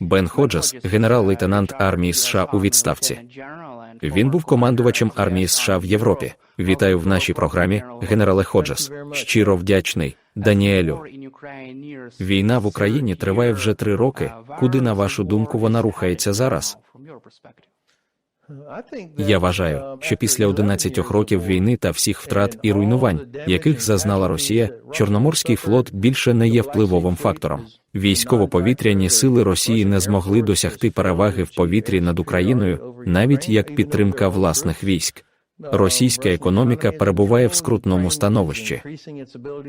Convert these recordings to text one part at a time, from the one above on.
Бен Ходжес, генерал-лейтенант армії США у відставці. Він був командувачем армії США в Європі. Вітаю в нашій програмі, генерале Ходжес. Щиро вдячний, Даніелю. Війна в Україні триває вже три роки. Куди, на вашу думку, вона рухається зараз? Я вважаю, що після 11 років війни та всіх втрат і руйнувань, яких зазнала Росія, Чорноморський флот більше не є впливовим фактором. Військово-повітряні сили Росії не змогли досягти переваги в повітрі над Україною, навіть як підтримка власних військ. Російська економіка перебуває в скрутному становищі.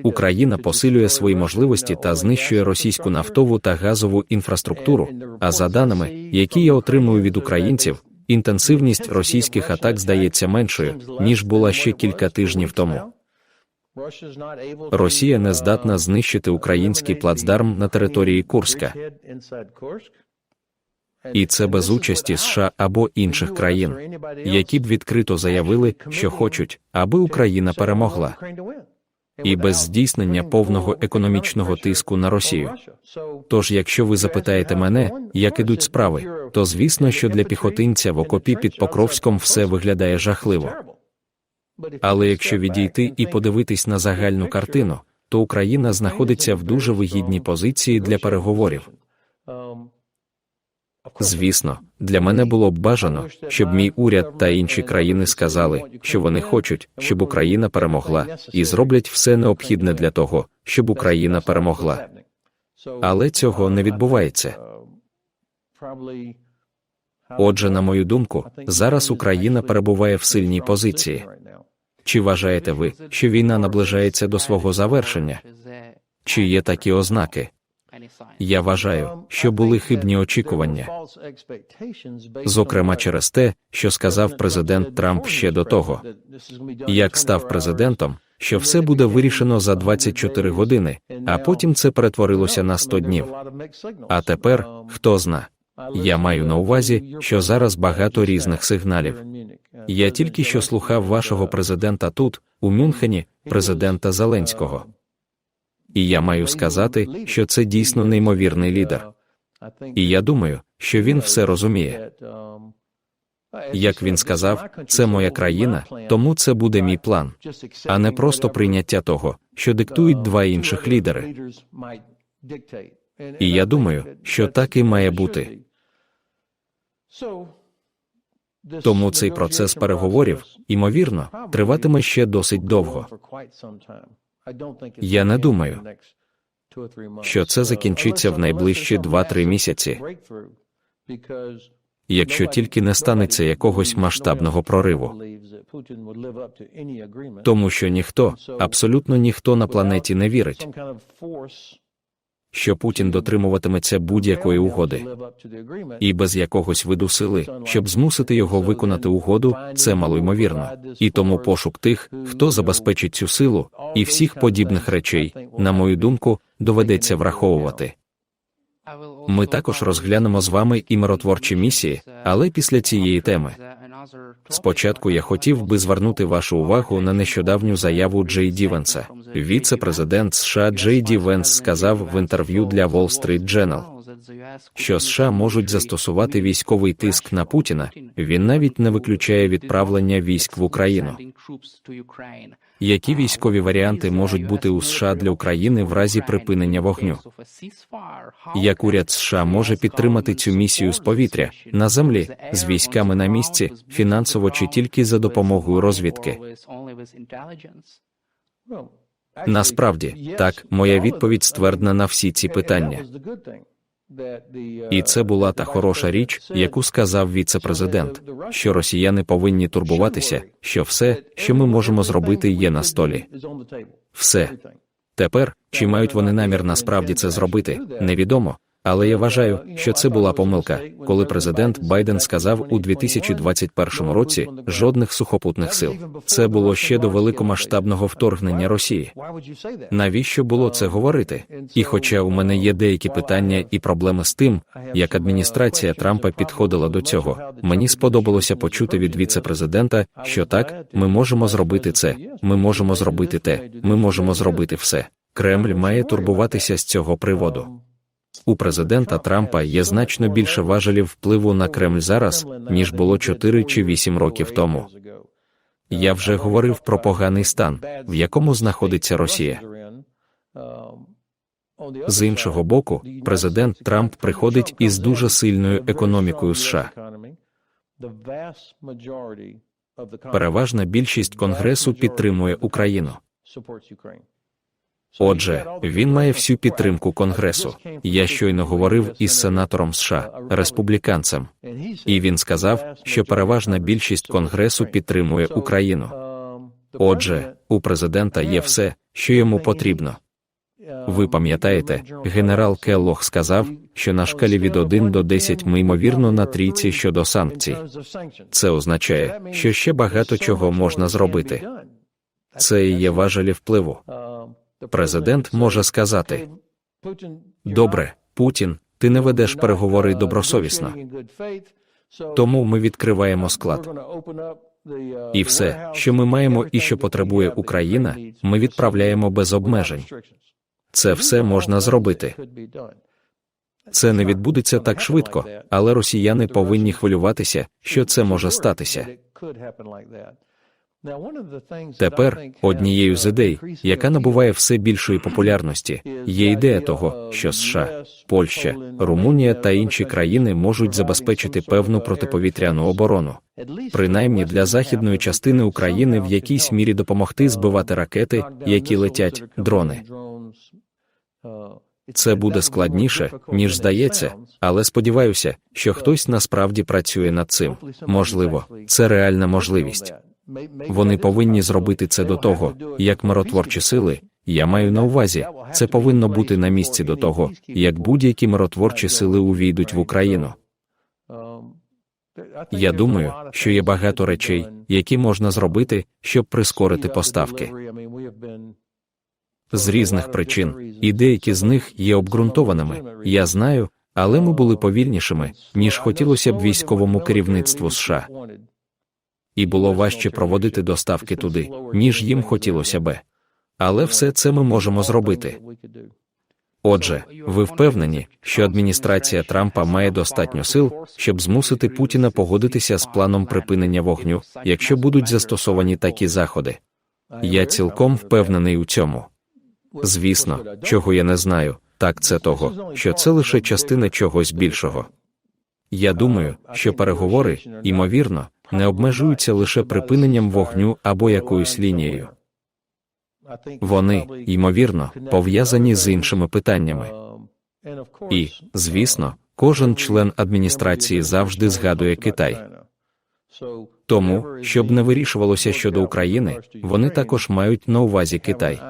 Україна посилює свої можливості та знищує російську нафтову та газову інфраструктуру. А за даними, які я отримую від українців, інтенсивність російських атак здається меншою ніж була ще кілька тижнів тому. Росія не здатна знищити український плацдарм на території Курська, і це без участі США або інших країн, які б відкрито заявили, що хочуть, аби Україна перемогла, і без здійснення повного економічного тиску на Росію. Тож, якщо ви запитаєте мене, як ідуть справи, то звісно, що для піхотинця в окопі під Покровськом все виглядає жахливо. Але якщо відійти і подивитись на загальну картину, то Україна знаходиться в дуже вигідній позиції для переговорів. Звісно, для мене було б бажано, щоб мій уряд та інші країни сказали, що вони хочуть, щоб Україна перемогла, і зроблять все необхідне для того, щоб Україна перемогла. Але цього не відбувається. Отже, на мою думку, зараз Україна перебуває в сильній позиції. Чи вважаєте ви, що війна наближається до свого завершення? Чи є такі ознаки? Я вважаю, що були хибні очікування, зокрема через те, що сказав президент Трамп ще до того, як став президентом, що все буде вирішено за 24 години, а потім це перетворилося на 100 днів. А тепер хто зна. Я маю на увазі, що зараз багато різних сигналів. Я тільки що слухав вашого президента тут, у Мюнхені, президента Зеленського. І я маю сказати, що це дійсно неймовірний лідер. І я думаю, що він все розуміє. Як він сказав, це моя країна, тому це буде мій план, а не просто прийняття того, що диктують два інших лідери. І я думаю, що так і має бути. Тому цей процес переговорів, ймовірно, триватиме ще досить довго. Я не думаю, що це закінчиться в найближчі 2-3 місяці, якщо тільки не станеться якогось масштабного прориву. Тому що ніхто, абсолютно ніхто на планеті не вірить, що Путін дотримуватиметься будь-якої угоди, і без якогось виду сили, щоб змусити його виконати угоду, це малоймовірно. І тому пошук тих, хто забезпечить цю силу, і всіх подібних речей, на мою думку, доведеться враховувати. Ми також розглянемо з вами і миротворчі місії, але після цієї теми. Спочатку я хотів би звернути вашу увагу на нещодавню заяву Джей Ді Венса. Віце-президент США Джей Ді Венс сказав в інтерв'ю для Wall Street Journal, що США можуть застосувати військовий тиск на Путіна. Він навіть не виключає відправлення військ в Україну. Які військові варіанти можуть бути у США для України в разі припинення вогню? Як уряд США може підтримати цю місію з повітря на землі з військами на місці, фінансово чи тільки за допомогою розвідки? Насправді, так, моя відповідь ствердна на всі ці питання. І це була та хороша річ, яку сказав віце-президент, що росіяни повинні турбуватися, що все, що ми можемо зробити, є на столі. Все. Тепер, чи мають вони намір насправді це зробити, невідомо. Але я вважаю, що це була помилка, коли президент Байден сказав у 2021 році жодних сухопутних сил. Це було ще до великомасштабного вторгнення Росії. Навіщо було це говорити? І хоча у мене є деякі питання і проблеми з тим, як адміністрація Трампа підходила до цього, мені сподобалося почути від віце-президента, що так, ми можемо зробити це, ми можемо зробити те, ми можемо зробити все. Кремль має турбуватися з цього приводу. У президента Трампа є значно більше важелів впливу на Кремль зараз, ніж було 4 чи 8 років тому. Я вже говорив про поганий стан, в якому знаходиться Росія. З іншого боку, президент Трамп приходить із дуже сильною економікою США. Переважна більшість Конгресу підтримує Україну. Отже, він має всю підтримку Конгресу. Я щойно говорив із сенатором США, республіканцем, і він сказав, що переважна більшість Конгресу підтримує Україну. Отже, у президента є все, що йому потрібно. Ви пам'ятаєте, генерал Келлог сказав, що на шкалі від 1 до 10 ми ймовірно на трійці щодо санкцій. Це означає, що ще багато чого можна зробити. Це і є важелі впливу. Президент може сказати: Добре, Путін, ти не ведеш переговори добросовісно. Тому ми відкриваємо склад. І все, що ми маємо і що потребує Україна, ми відправляємо без обмежень. Це все можна зробити. Це не відбудеться так швидко, але росіяни повинні хвилюватися, що це може статися. Тепер однією з ідей, яка набуває все більшої популярності, є ідея того, що США, Польща, Румунія та інші країни можуть забезпечити певну протиповітряну оборону, принаймні для західної частини України в якійсь мірі допомогти збивати ракети, які летять дрони. Це буде складніше, ніж здається, але сподіваюся, що хтось насправді працює над цим. Можливо, це реальна можливість. Вони повинні зробити це до того, як миротворчі сили. Я маю на увазі, це повинно бути на місці до того, як будь-які миротворчі сили увійдуть в Україну. Я думаю, що є багато речей, які можна зробити, щоб прискорити поставки. З різних причин, і деякі з них є обґрунтованими. Я знаю, але ми були повільнішими, ніж хотілося б військовому керівництву США і було важче проводити доставки туди, ніж їм хотілося би. Але все це ми можемо зробити. Отже, ви впевнені, що адміністрація Трампа має достатньо сил, щоб змусити Путіна погодитися з планом припинення вогню, якщо будуть застосовані такі заходи. Я цілком впевнений у цьому. Звісно, чого я не знаю, так це того, що це лише частина чогось більшого. Я думаю, що переговори, ймовірно, не обмежуються лише припиненням вогню або якоюсь лінією. Вони, ймовірно, пов'язані з іншими питаннями. І, звісно, кожен член адміністрації завжди згадує Китай. Тому, щоб не вирішувалося щодо України, вони також мають на увазі Китай.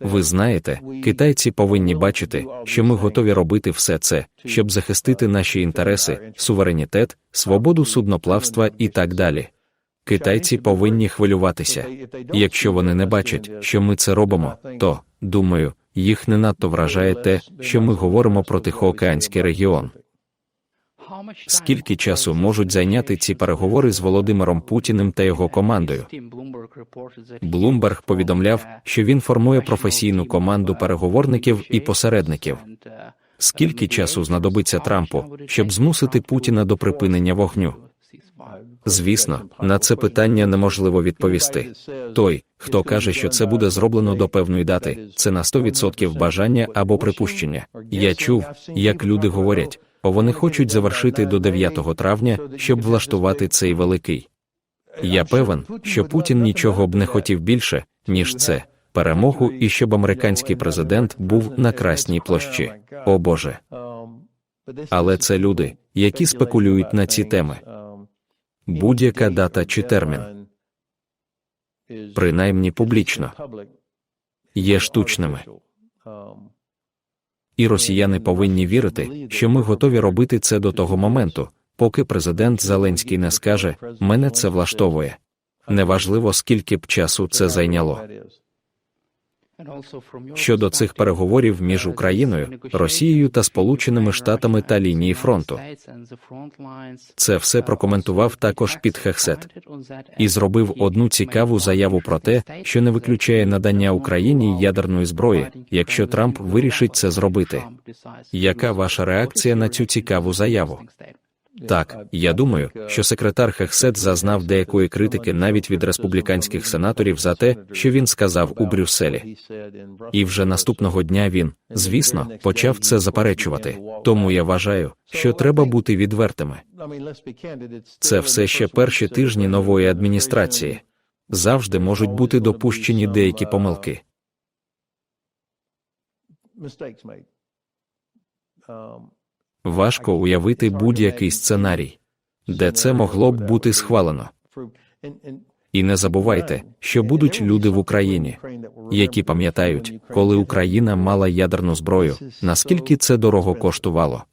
Ви знаєте, китайці повинні бачити, що ми готові робити все це, щоб захистити наші інтереси, суверенітет, свободу судноплавства і так далі. Китайці повинні хвилюватися. Якщо вони не бачать, що ми це робимо, то думаю, їх не надто вражає те, що ми говоримо про Тихоокеанський регіон. Скільки часу можуть зайняти ці переговори з Володимиром Путіним та його командою? Блумберг повідомляв, що він формує професійну команду переговорників і посередників. Скільки часу знадобиться Трампу, щоб змусити Путіна до припинення вогню? Звісно, на це питання неможливо відповісти. Той, хто каже, що це буде зроблено до певної дати, це на 100% бажання або припущення. Я чув, як люди говорять. Вони хочуть завершити до 9 травня, щоб влаштувати цей великий. Я певен, що Путін нічого б не хотів більше, ніж це перемогу, і щоб американський президент був на красній площі. О Боже. Але це люди, які спекулюють на ці теми. Будь-яка дата чи термін, принаймні публічно, є штучними. І росіяни повинні вірити, що ми готові робити це до того моменту, поки президент Зеленський не скаже, мене це влаштовує. Неважливо, скільки б часу це зайняло. Щодо цих переговорів між Україною, Росією та Сполученими Штатами та лінії фронту, це все прокоментував також Піт Хексет і зробив одну цікаву заяву про те, що не виключає надання Україні ядерної зброї, якщо Трамп вирішить це зробити. Яка ваша реакція на цю цікаву заяву? Так, я думаю, що секретар Хексет зазнав деякої критики навіть від республіканських сенаторів за те, що він сказав у Брюсселі. І вже наступного дня він, звісно, почав це заперечувати. Тому я вважаю, що треба бути відвертими. Це все ще перші тижні нової адміністрації. Завжди можуть бути допущені деякі помилки. Важко уявити будь-який сценарій, де це могло б бути схвалено. І не забувайте, що будуть люди в Україні, які пам'ятають, коли Україна мала ядерну зброю, наскільки це дорого коштувало.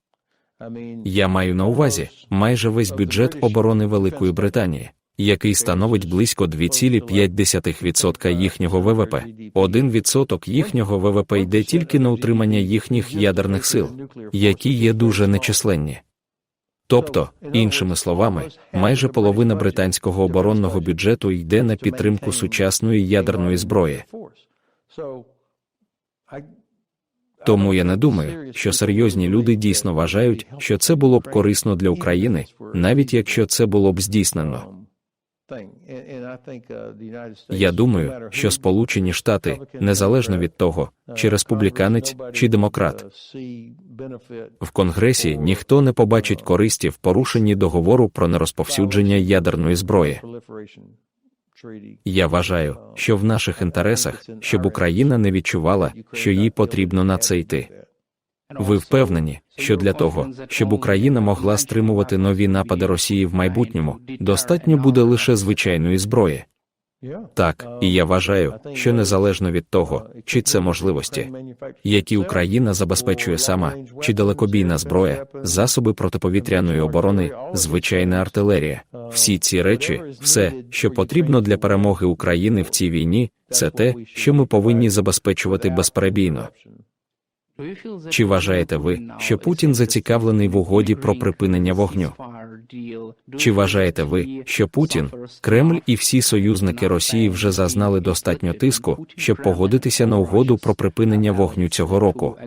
Я маю на увазі майже весь бюджет оборони Великої Британії, який становить близько 2,5% їхнього ВВП. 1% їхнього ВВП йде тільки на утримання їхніх ядерних сил, які є дуже нечисленні. Тобто, іншими словами, майже половина британського оборонного бюджету йде на підтримку сучасної ядерної зброї. Тому я не думаю, що серйозні люди дійсно вважають, що це було б корисно для України, навіть якщо це було б здійснено. Я думаю, що Сполучені Штати, незалежно від того, чи республіканець, чи демократ, в Конгресі ніхто не побачить користі в порушенні договору про нерозповсюдження ядерної зброї. Я вважаю, що в наших інтересах, щоб Україна не відчувала, що їй потрібно на це йти. Ви впевнені, що для того, щоб Україна могла стримувати нові напади Росії в майбутньому, достатньо буде лише звичайної зброї. Так, і я вважаю, що незалежно від того, чи це можливості, які Україна забезпечує сама, чи далекобійна зброя, засоби протиповітряної оборони, звичайна артилерія, всі ці речі, все, що потрібно для перемоги України в цій війні, це те, що ми повинні забезпечувати безперебійно. Чи вважаєте ви, що Путін зацікавлений в угоді про припинення вогню? Чи вважаєте ви, що Путін, Кремль і всі союзники Росії вже зазнали достатньо тиску, щоб погодитися на угоду про припинення вогню цього року?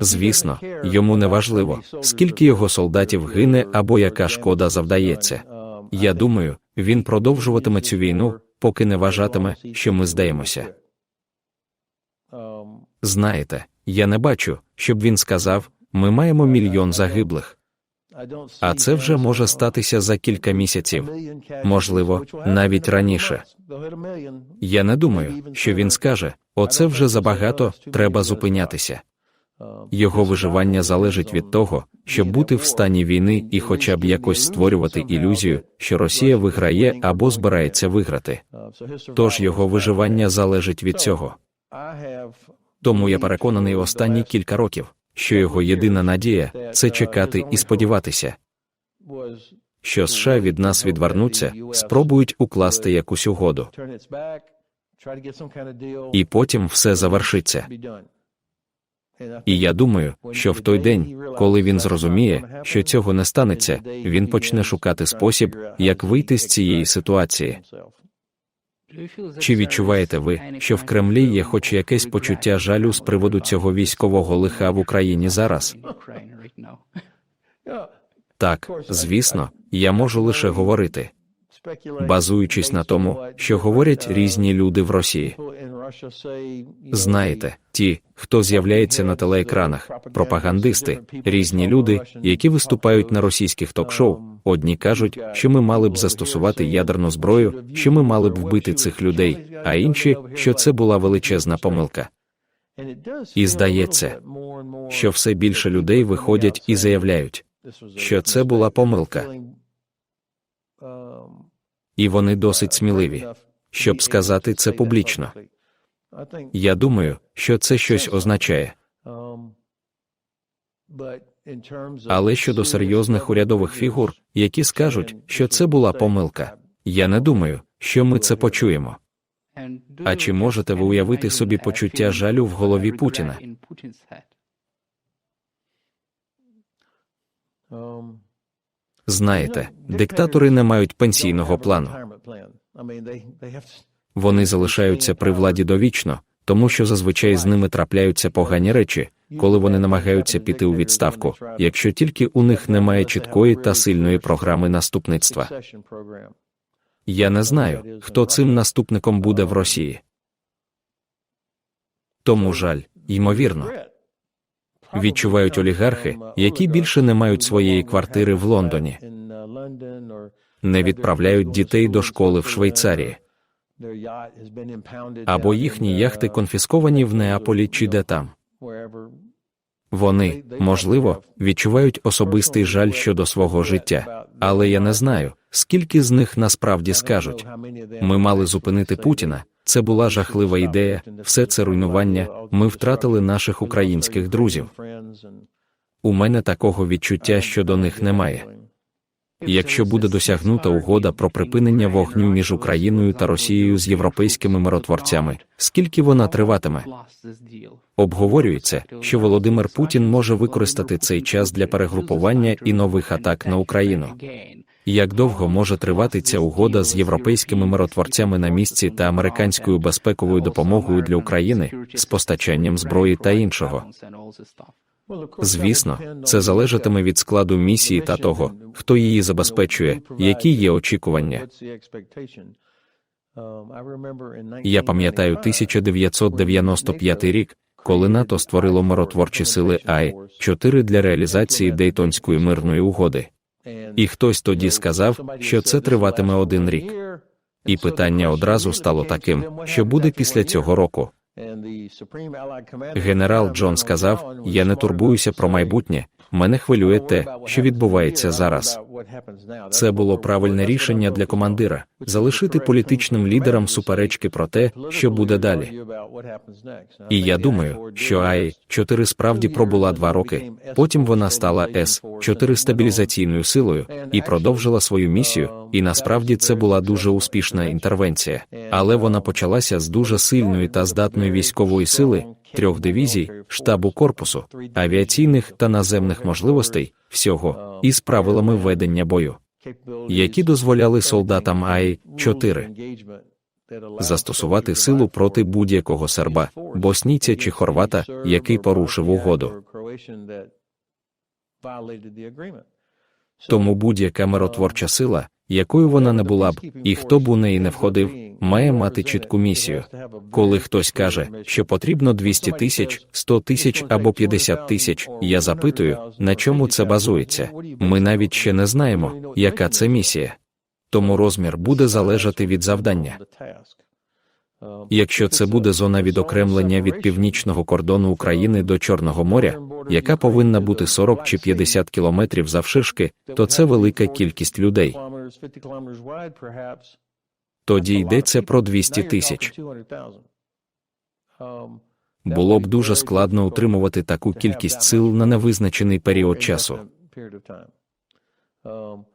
Звісно, йому не важливо, скільки його солдатів гине або яка шкода завдається. Я думаю, він продовжуватиме цю війну, поки не вважатиме, що ми здаємося. Знаєте, я не бачу, щоб він сказав: ми маємо мільйон загиблих. А це вже може статися за кілька місяців, можливо, навіть раніше. Я не думаю, що він скаже: оце вже забагато, треба зупинятися. Його виживання залежить від того, щоб бути в стані війни і хоча б якось створювати ілюзію, що Росія виграє або збирається виграти. Тож його виживання залежить від цього. Тому я переконаний останні кілька років, що його єдина надія це чекати і сподіватися, що США від нас відвернуться, спробують укласти якусь угоду. І потім все завершиться. І я думаю, що в той день, коли він зрозуміє, що цього не станеться, він почне шукати спосіб, як вийти з цієї ситуації. Чи відчуваєте ви, що в Кремлі є хоч якесь почуття жалю з приводу цього військового лиха в Україні зараз? Так, звісно, я можу лише говорити, базуючись на тому, що говорять різні люди в Росії. Знаєте, ті, хто з'являється на телеекранах, пропагандисти, різні люди, які виступають на російських ток-шоу, одні кажуть, що ми мали б застосувати ядерну зброю, що ми мали б вбити цих людей, а інші, що це була величезна помилка. І здається, що все більше людей виходять і заявляють, що це була помилка. І вони досить сміливі, щоб сказати це публічно. Я думаю, що це щось означає. Але щодо серйозних урядових фігур, які скажуть, що це була помилка, я не думаю, що ми це почуємо. А чи можете ви уявити собі почуття жалю в голові Путіна? Знаєте, диктатори не мають пенсійного плану. Вони залишаються при владі довічно, тому що зазвичай з ними трапляються погані речі, коли вони намагаються піти у відставку, якщо тільки у них немає чіткої та сильної програми наступництва. Я не знаю, хто цим наступником буде в Росії. Тому жаль, ймовірно, відчувають олігархи, які більше не мають своєї квартири в Лондоні, не відправляють дітей до школи в Швейцарії, або їхні яхти конфісковані в Неаполі чи де там. Вони, можливо, відчувають особистий жаль щодо свого життя, але я не знаю, скільки з них насправді скажуть. Ми мали зупинити Путіна. Це була жахлива ідея, все це руйнування. Ми втратили наших українських друзів. У мене такого відчуття щодо них немає. Якщо буде досягнута угода про припинення вогню між Україною та Росією з європейськими миротворцями, скільки вона триватиме? Обговорюється, що Володимир Путін може використати цей час для перегрупування і нових атак на Україну. Як довго може тривати ця угода з європейськими миротворцями на місці та американською безпековою допомогою для України з постачанням зброї та іншого? Звісно, це залежатиме від складу місії та того, хто її забезпечує, які є очікування. Я пам'ятаю 1995 рік, коли НАТО створило миротворчі сили ай 4 для реалізації Дейтонської мирної угоди. І хтось тоді сказав, що це триватиме один рік. І питання одразу стало таким, що буде після цього року. Генерал Джон сказав: Я не турбуюся про майбутнє, мене хвилює те, що відбувається зараз. Це було правильне рішення для командира залишити політичним лідерам суперечки про те, що буде далі. І я думаю, що ай 4 справді пробула два роки. Потім вона стала с 4 стабілізаційною силою і продовжила свою місію. І насправді це була дуже успішна інтервенція, але вона почалася з дуже сильної та здатної військової сили, трьох дивізій, штабу корпусу, авіаційних та наземних можливостей, всього із правилами ведення бою, які дозволяли солдатам ай 4 застосувати силу проти будь-якого серба, боснійця чи хорвата, який порушив угоду. Тому будь-яка миротворча сила, якою вона не була б, і хто б у неї не входив, має мати чітку місію. Коли хтось каже, що потрібно 200 тисяч, 100 тисяч або 50 тисяч, я запитую, на чому це базується. Ми навіть ще не знаємо, яка це місія. Тому розмір буде залежати від завдання. Якщо це буде зона відокремлення від північного кордону України до Чорного моря, яка повинна бути 40 чи 50 кілометрів завширшки, то це велика кількість людей. Тоді йдеться про 200 тисяч. Було б дуже складно утримувати таку кількість сил на невизначений період часу.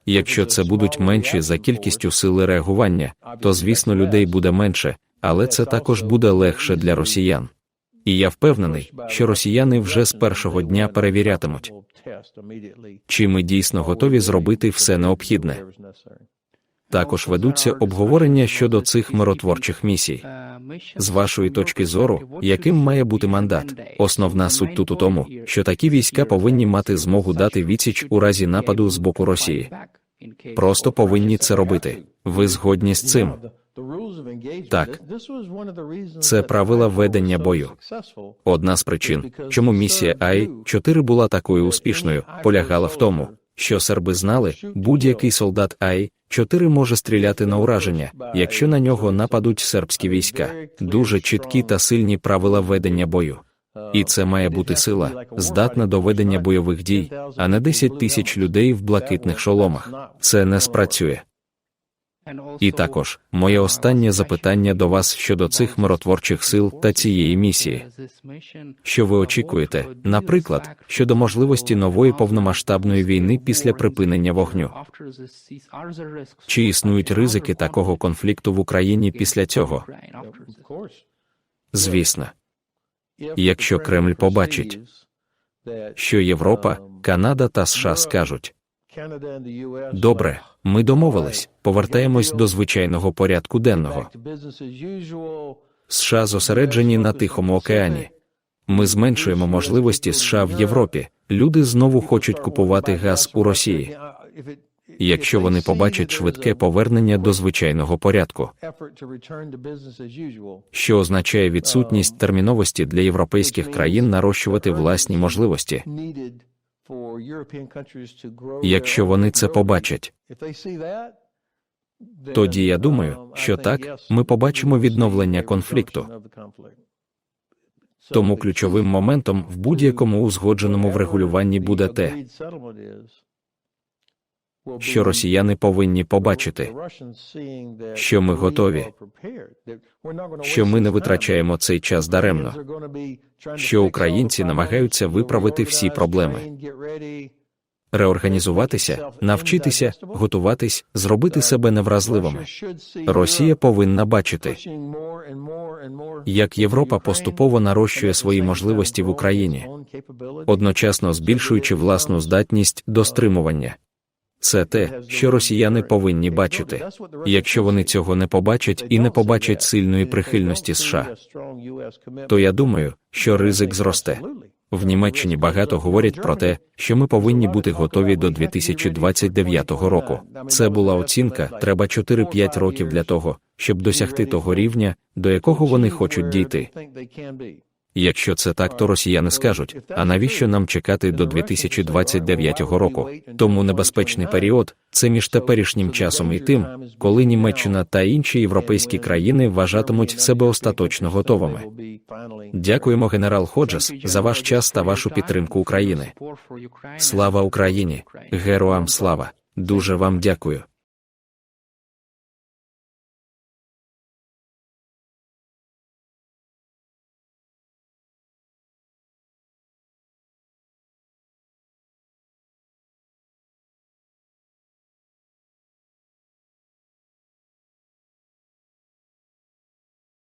Якщо це будуть менші за кількістю сили реагування, то звісно людей буде менше, але це також буде легше для росіян. І я впевнений, що росіяни вже з першого дня перевірятимуть, чи ми дійсно готові зробити все необхідне. Також ведуться обговорення щодо цих миротворчих місій. З вашої точки зору, яким має бути мандат? Основна суть тут у тому, що такі війська повинні мати змогу дати відсіч у разі нападу з боку Росії. Просто повинні це робити. Ви згодні з цим? Так. Це правила ведення бою. Одна з причин, чому місія ай 4 була такою успішною, полягала в тому, що серби знали, будь-який солдат ай 4 може стріляти на ураження, якщо на нього нападуть сербські війська, дуже чіткі та сильні правила ведення бою. І це має бути сила, здатна до ведення бойових дій, а не 10 тисяч людей в блакитних шоломах. Це не спрацює. І також моє останнє запитання до вас щодо цих миротворчих сил та цієї місії. Що ви очікуєте, наприклад, щодо можливості нової повномасштабної війни після припинення вогню? Чи існують ризики такого конфлікту в Україні після цього? Звісно, Якщо Кремль побачить, що Європа, Канада та США скажуть: добре, ми домовились, повертаємось до звичайного порядку денного. США зосереджені на Тихому океані. Ми зменшуємо можливості США в Європі. Люди знову хочуть купувати газ у Росії. Якщо вони побачать швидке повернення до звичайного порядку, що означає відсутність терміновості для європейських країн нарощувати власні можливості. Якщо вони це побачать, тоді я думаю, що так, ми побачимо відновлення конфлікту. тому ключовим моментом в будь-якому узгодженому врегулюванні буде те, що росіяни повинні побачити, що ми готові, що ми не витрачаємо цей час даремно, що українці намагаються виправити всі проблеми, реорганізуватися, навчитися, готуватись, зробити себе невразливими. Росія повинна бачити, як Європа поступово нарощує свої можливості в Україні, одночасно збільшуючи власну здатність до стримування. Це те, що росіяни повинні бачити. Якщо вони цього не побачать і не побачать сильної прихильності США, то я думаю, що ризик зросте. В Німеччині багато говорять про те, що ми повинні бути готові до 2029 року. Це була оцінка, треба 4-5 років для того, щоб досягти того рівня, до якого вони хочуть дійти. Якщо це так, то росіяни скажуть: а навіщо нам чекати до 2029 року? Тому небезпечний період це між теперішнім часом і тим, коли Німеччина та інші європейські країни вважатимуть себе остаточно готовими. Дякуємо, генерал Ходжес, за ваш час та вашу підтримку України. Слава Україні! Героям слава! Дуже вам дякую.